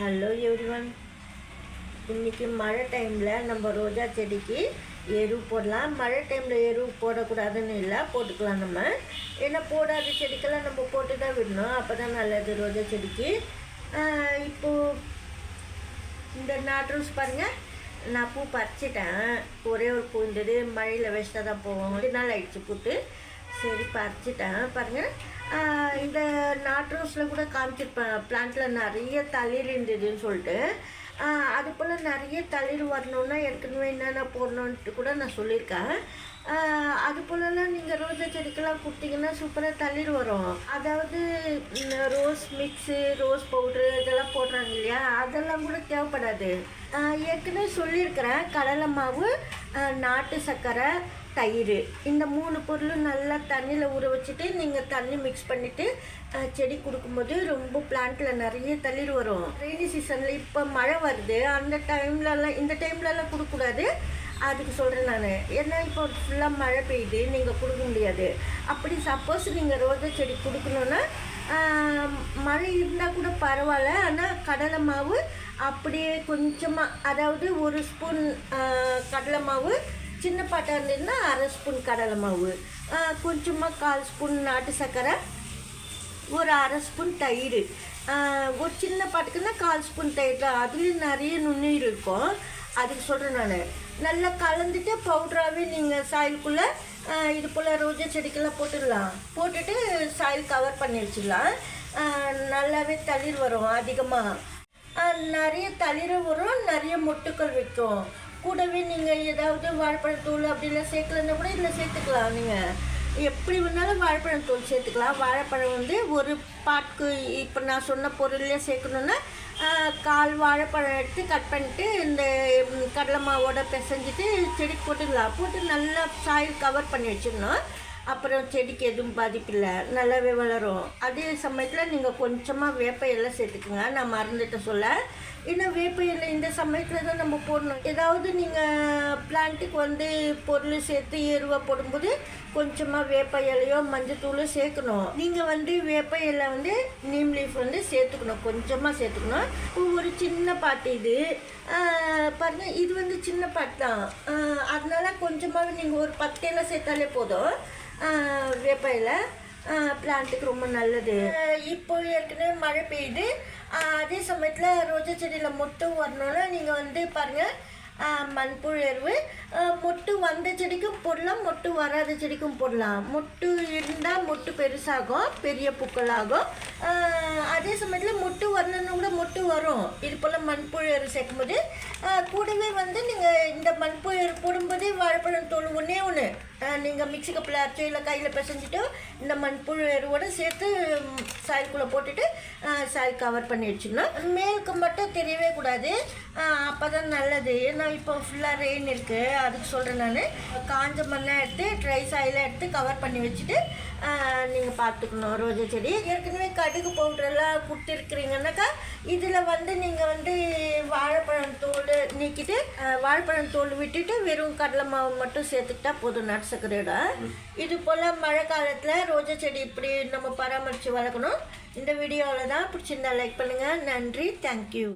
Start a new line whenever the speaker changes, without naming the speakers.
Hello everyone இன்னைக்கு மழை டைமில் நம்ம ரோஜா செடிக்கு எரு போடலாம். மழை டைமில் எரு போடக்கூடாதுன்னு இல்லை போட்டுக்கலாம் நம்ம. ஏன்னா போடாத செடிக்கெல்லாம் நம்ம போட்டு தான் விடணும். அப்போ தான் நல்லது ரோஜா செடிக்கு. இப்போது இந்த நாட்ரூஸ் பாருங்கள் நான் பூ பறிச்சிட்டேன். ஒரே ஒரு பூ இருந்தது. மழையில் வச்சுட்டா தான் போவோம் ரெண்டு நாள் ஆயிடுச்சு பூத்து. சரி பறிச்சிட்டேன். பாருங்கள் இந்த நாட் ரோஸில் கூட காமிச்சிருப்பேன் பிளான்ட்டில் நிறைய தளிர் இருந்ததுன்னு சொல்லிட்டு. அது போல் நிறைய தளிர் வரணுன்னா ஏற்கனவே என்னென்ன போடணுன்ட்டு கூட நான் சொல்லியிருக்கேன். அது போலலாம் நீங்கள் ரோஜா செடிக்கெல்லாம் கொடுத்தீங்கன்னா சூப்பராக தளிர் வரும். அதாவது ரோஸ் மிக்ஸு ரோஸ் பவுட்ரு இதெல்லாம் போடுறாங்க இல்லையா? அதெல்லாம் கூட தேவைப்படாது. ஏற்கனவே சொல்லியிருக்கிறேன் கடலை மாவு நாட்டு சர்க்கரை தயிர். இந்த மூணு பொருளும் நல்லா தண்ணியில் ஊற வச்சுட்டு நீங்கள் தண்ணி மிக்ஸ் பண்ணிவிட்டு செடி கொடுக்கும்போது ரொம்ப பிளான்ட்டில் நிறைய தளிர் வரும். ரெய்னி சீசனில் இப்போ மழை வருது. அந்த டைம்லலாம் இந்த டைம்லலாம் கொடுக்கக்கூடாது. அதுக்கு சொல்கிறேன் நான். ஏன்னா இப்போ ஃபுல்லாக மழை பெய்யுது. நீங்கள் கொடுக்க முடியாது. அப்படி சப்போஸ் நீங்கள் ரோஜா செடி கொடுக்கணுன்னா மழை இருந்தால் கூட பரவாயில்ல. ஆனால் கடலை மாவு அப்படியே கொஞ்சமாக அதாவது ஒரு ஸ்பூன் கடலை மாவு சின்ன பாட்டாக இருந்ததுன்னா அரை ஸ்பூன் கடலை மாவு கொஞ்சமாக கால் ஸ்பூன் நாட்டு சர்க்கரை ஒரு அரை ஸ்பூன் தயிர். ஒரு சின்ன பாட்டுக்குன்னா கால் ஸ்பூன் தயிர் தான். அதுலேயும் நிறைய நுண்ணுயிர் இருக்கும். அதுக்கு சொல்கிறேன் நான். நல்லா கலந்துட்டு பவுட்ராகவே நீங்கள் சாயிலுக்குள்ளே இது போல் ரோஜா செடிக்கெல்லாம் போட்டுடலாம். போட்டுட்டு சாயில் கவர் பண்ணி வச்சிடலாம். நல்லாவே தளிர் வரும் அதிகமாக நிறைய தளிர் வரும் நிறைய மொட்டுக்கள் வைக்கும். கூடவே நீங்கள் ஏதாவது வாழைப்பழத்தூள் அப்படிலாம் சேர்க்கலன்னா கூட இதில் சேர்த்துக்கலாம். நீங்கள் எப்படி வேணாலும் வாழைப்பழம் தூள் சேர்த்துக்கலாம். வாழைப்பழம் வந்து ஒரு பாட்டுக்கு இப்போ நான் சொன்ன பொருள்லேயே சேர்க்கணுன்னா கால் வாழைப்பழம் எடுத்து கட் பண்ணிட்டு இந்த கடலை மாவோட பிசைஞ்சிட்டு செடிக்கு போட்டுக்கலாம். போட்டு நல்லா சாயில் கவர் பண்ணி வச்சிடணும். அப்புறம் செடிக்கு எதுவும் பாதிப்பில்லை நல்லாவே வளரும். அதே சமயத்தில் நீங்கள் கொஞ்சமாக வேப்ப இலை சேர்த்துக்குங்க. நான் மறந்துட்டு சொல்ல. ஏன்னா வேப்ப இலை இந்த சமயத்தில் தான் நம்ம போடணும். ஏதாவது நீங்கள் பிளான்ட்டுக்கு வந்து பொருள் சேர்த்து எருவை போடும்போது கொஞ்சமாக வேப்ப இலையோ மஞ்சத்தூளோ சேர்க்கணும். நீங்கள் வந்து வேப்ப இலை வந்து நீம் லீஃப் வந்து சேர்த்துக்கணும். கொஞ்சமாக சேர்த்துக்கணும். ஒரு சின்ன பாட்டு இது. பாருங்கள் இது வந்து சின்ன பாட்டு தான். அதனால் அதனால கொஞ்சமாக நீங்கள் ஒரு பத்து இலை சேர்த்தாலே போதும். வேப்பையில் வேப்ப பிளான்ட்டுக்கு ரொம்ப நல்லது. இப்போ ஏற்கனவே மழை பெய்யுது. அதே சமயத்தில் ரோஜா செடியில் மொட்டு வரணும்னா நீங்கள் வந்து பாருங்கள் மண்புழு எருவு. மொட்டு வந்த செடிக்கும் போடலாம் மொட்டு வராத செடிக்கும் போடலாம். மொட்டு இருந்தால் மொட்டு பெருசாகும் பெரிய பூக்களாகும். அதே சமயத்தில் மொட்டு வரணும்னு கூட மொட்டு வரும். இது போல் மண்புழு எரு சேர்க்கும்போது கூடவே வந்து நீங்கள் இந்த மண்புழு எரு போடும்போதே வாழைப்பழம் தோல் ஒன்றே ஒன்று நீங்கள் மிக்ஸி கப்பில் அரைச்சோ இல்லை கையில் பிசைஞ்சிட்டோ இந்த மண்புழு எருவோடு சேர்த்து சாயல்குள்ளே போட்டுட்டு சாயல் கவர் பண்ணி வச்சிடணும் மேலுக்கு மட்டும் தெரியவே கூடாது. அப்போ தான் நல்லது. ஏன்னா இப்போ ஃபுல்லாக ரெயின் இருக்குது அதுக்கு சொல்கிறேன் நான். காஞ்ச மண்ணை எடுத்து ட்ரை சாயிலாக எடுத்து கவர் பண்ணி வச்சுட்டு பார்த்துக்கணும் ரோஜா செடி. ஏற்கனவே கடுகு பவுடரெல்லாம் கொடுத்துருக்குறீங்கன்னாக்கா இதில் வந்து நீங்கள் வந்து வாழைப்பழம் தோல் நீக்கிட்டு வாழைப்பழம் தோல் விட்டுட்டு வெறும் கடலை மாவு மட்டும் சேர்த்துக்கிட்டா போதும் நட் இது போல் மழை காலத்தில் ரோஜா செடி இப்படி நம்ம பராமரித்து வளர்க்கணும். இந்த வீடியோவில் தான் பிடிச்சிருந்தா லைக் பண்ணுங்கள் நன்றி. தேங்க்யூ